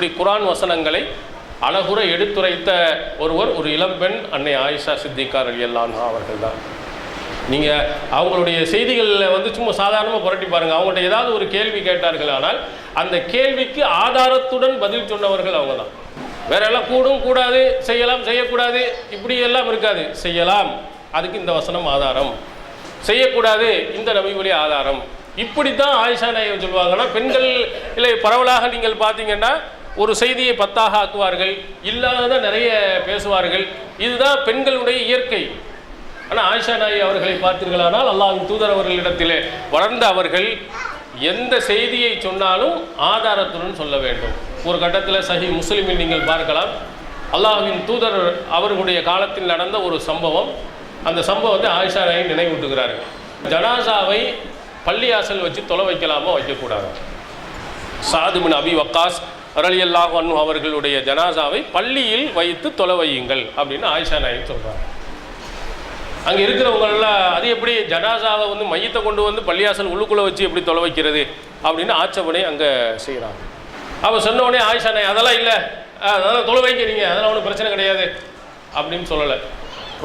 இப்படி குரான் வசனங்களை அழகுற எடுத்துரைத்த ஒருவர் ஒரு இளம்பெண் அன்னை ஆயிஷா சித்திகார் அலி அல்லான்ஹா அவர்கள் தான் நீங்கள் அவங்களுடைய செய்திகளில் வந்து சும்மா சாதாரணமாக புரட்டி பாருங்கள் அவங்கள்ட்ட ஏதாவது ஒரு கேள்வி கேட்டார்கள் ஆனால் அந்த கேள்விக்கு ஆதாரத்துடன் பதில் சொன்னவர்கள் அவங்க தான் வேற எல்லாம் கூடும் கூடாது செய்யலாம் செய்யக்கூடாது இப்படி எல்லாம் இருக்காது. செய்யலாம் அதுக்கு இந்த வசனம் ஆதாரம். செய்யக்கூடாது இந்த நபிமொழி ஆதாரம். இப்படி தான் ஆயிஷா நாயகம் சொல்லுவாங்கன்னா பெண்கள் இல்லை பரவலாக நீங்கள் பார்த்தீங்கன்னா ஒரு செய்தியை பத்தாக ஆக்குவார்கள் இல்லாத நிறைய பேசுவார்கள். இதுதான் பெண்களுடைய இயற்கை. ஆனால் ஆயிஷா நாய் அவர்களை பார்த்தீர்களானால் அல்லாஹின் தூதர் அவர்களிடத்திலே வளர்ந்த அவர்கள் எந்த செய்தியை சொன்னாலும் ஆதாரத்துடன் சொல்ல வேண்டும். ஒரு கட்டத்தில் சஹி முஸ்லீமில் நீங்கள் பார்க்கலாம். அல்லாஹின் தூதர் அவர்களுடைய காலத்தில் நடந்த ஒரு சம்பவம். அந்த சம்பவத்தை ஆயிஷா நாயை நினைவூட்டுகிறார்கள். ஜனாசாவை பள்ளியாசல் வச்சு தொலை வைக்கலாமா வைக்கக்கூடாது? சாதுமின் அபி வக்காஸ் ரலியல்லாஹ் அன்ஹு அவர்களுடைய ஜனாசாவை பள்ளியில் வைத்து தொலைவையுங்கள் அப்படின்னு ஆயிஷா நாயகி சொல்கிறாங்க அங்கே இருக்கிறவங்களெல்லாம் அது எப்படி ஜனாசாவை வந்து மையத்தை கொண்டு வந்து பள்ளியாசல் உள்ளுக்குள்ளே வச்சு எப்படி தொலை வைக்கிறது அப்படின்னு ஆட்சேபனை அங்கே செய்கிறாங்க அவள் சொன்ன உடனே ஆயிஷா நாய் அதெல்லாம் இல்லை. அதெல்லாம் தொலை வைக்கிறீங்க அதெல்லாம் ஒன்றும் பிரச்சனை கிடையாது. அப்படின்னு சொல்லலை.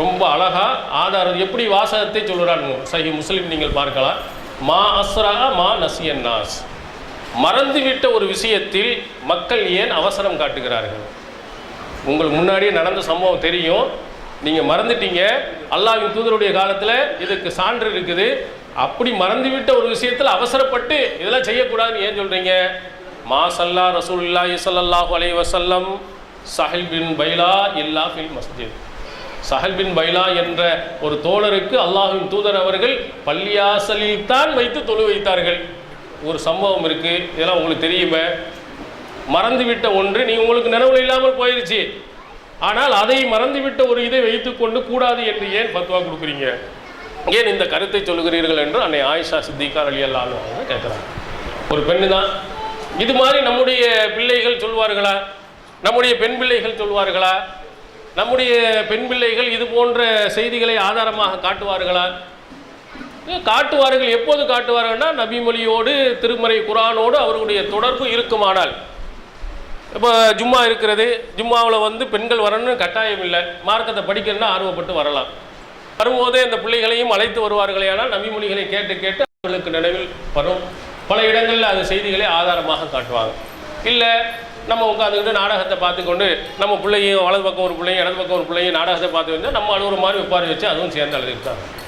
ரொம்ப அழகா ஆதாரம் எப்படி வாசகத்தை சொல்கிறாங்க சஹி முஸ்லீம் நீங்கள் பார்க்கலாம். மா அஸ்ரா மா நசியன் நாஸ். மறந்துவிட்ட ஒரு விஷயத்தில் மக்கள் ஏன் அவசரம் காட்டுகிறார்கள்? உங்களுக்கு முன்னாடியே நடந்த சம்பவம் தெரியும். நீங்கள் மறந்துட்டீங்க. அல்லாஹின் தூதருடைய காலத்தில் இதுக்கு சான்று இருக்குது. அப்படி மறந்துவிட்ட ஒரு விஷயத்தில் அவசரப்பட்டு இதெல்லாம் செய்யக்கூடாதுன்னு ஏன் சொல்கிறீங்க மாசல்லா ரசூல் ரசூலுல்லாஹி ஸல்லல்லாஹு அலைஹி வஸல்லம் சஹல் பின் பைலா இல்லா ஃபில் மஸ்ஜித். சஹல் பின் பைலா என்ற ஒரு தோழருக்கு அல்லாஹின் தூதர் அவர்கள் பள்ளியாசலில் தான் வைத்து தொழு வைத்தார்கள். ஒரு சம்பவம் இருக்குது இதெல்லாம் உங்களுக்கு தெரியுமே. மறந்துவிட்ட ஒன்று. நீ உங்களுக்கு நினைவில் இல்லாமல் போயிருச்சு. ஆனால் அதை மறந்துவிட்ட ஒரு இதை வைத்துக்கொண்டு கூடாது என்று ஏன் பத்துவா கொடுக்குறீங்க? ஏன் இந்த கருத்தை சொல்லுகிறீர்கள் என்று அன்னை ஆயிஷா சித்திகார் அலி அல்லான்னு கேட்குறாங்க. ஒரு பெண்ணு தான் இது மாதிரி நம்முடைய பிள்ளைகள் சொல்வார்களா? நம்முடைய பெண் பிள்ளைகள் சொல்வார்களா? நம்முடைய பெண் பிள்ளைகள் இது போன்ற செய்திகளை ஆதாரமாக காட்டுவார்களா? காட்டுவார்கள். எப்போது காட்டுவார்கள்னா நபிமொழியோடு திருமறை குரானோடு அவர்களுடைய தொடர்பு இருக்குமானால். இப்போ ஜும்மா இருக்கிறது. ஜும்மாவில் வந்து பெண்கள் வரணும்னு கட்டாயம் இல்லை. மார்க்கத்தை படிக்கணும்னா ஆர்வப்பட்டு வரலாம். வரும்போதே அந்த பிள்ளைகளையும் அழைத்து வருவார்களே ஆனால் நபிமொழிகளை கேட்டு கேட்டு அவர்களுக்கு நினைவில் வரும். பல இடங்களில் அந்த செய்திகளை ஆதாரமாக காட்டுவாங்க. இல்லை நம்ம உட்காந்துக்கிட்டு நாடகத்தை பார்த்துக்கொண்டு நம்ம பிள்ளையும் வலது பக்கம் ஒரு பிள்ளையும் இடது பக்கம் ஒரு பிள்ளையும் நாடகத்தை பார்த்து வந்தால் நம்ம அழுகுற மாதிரி உட்கார வச்சு அதுவும் சேர்ந்து அழுதுட்டு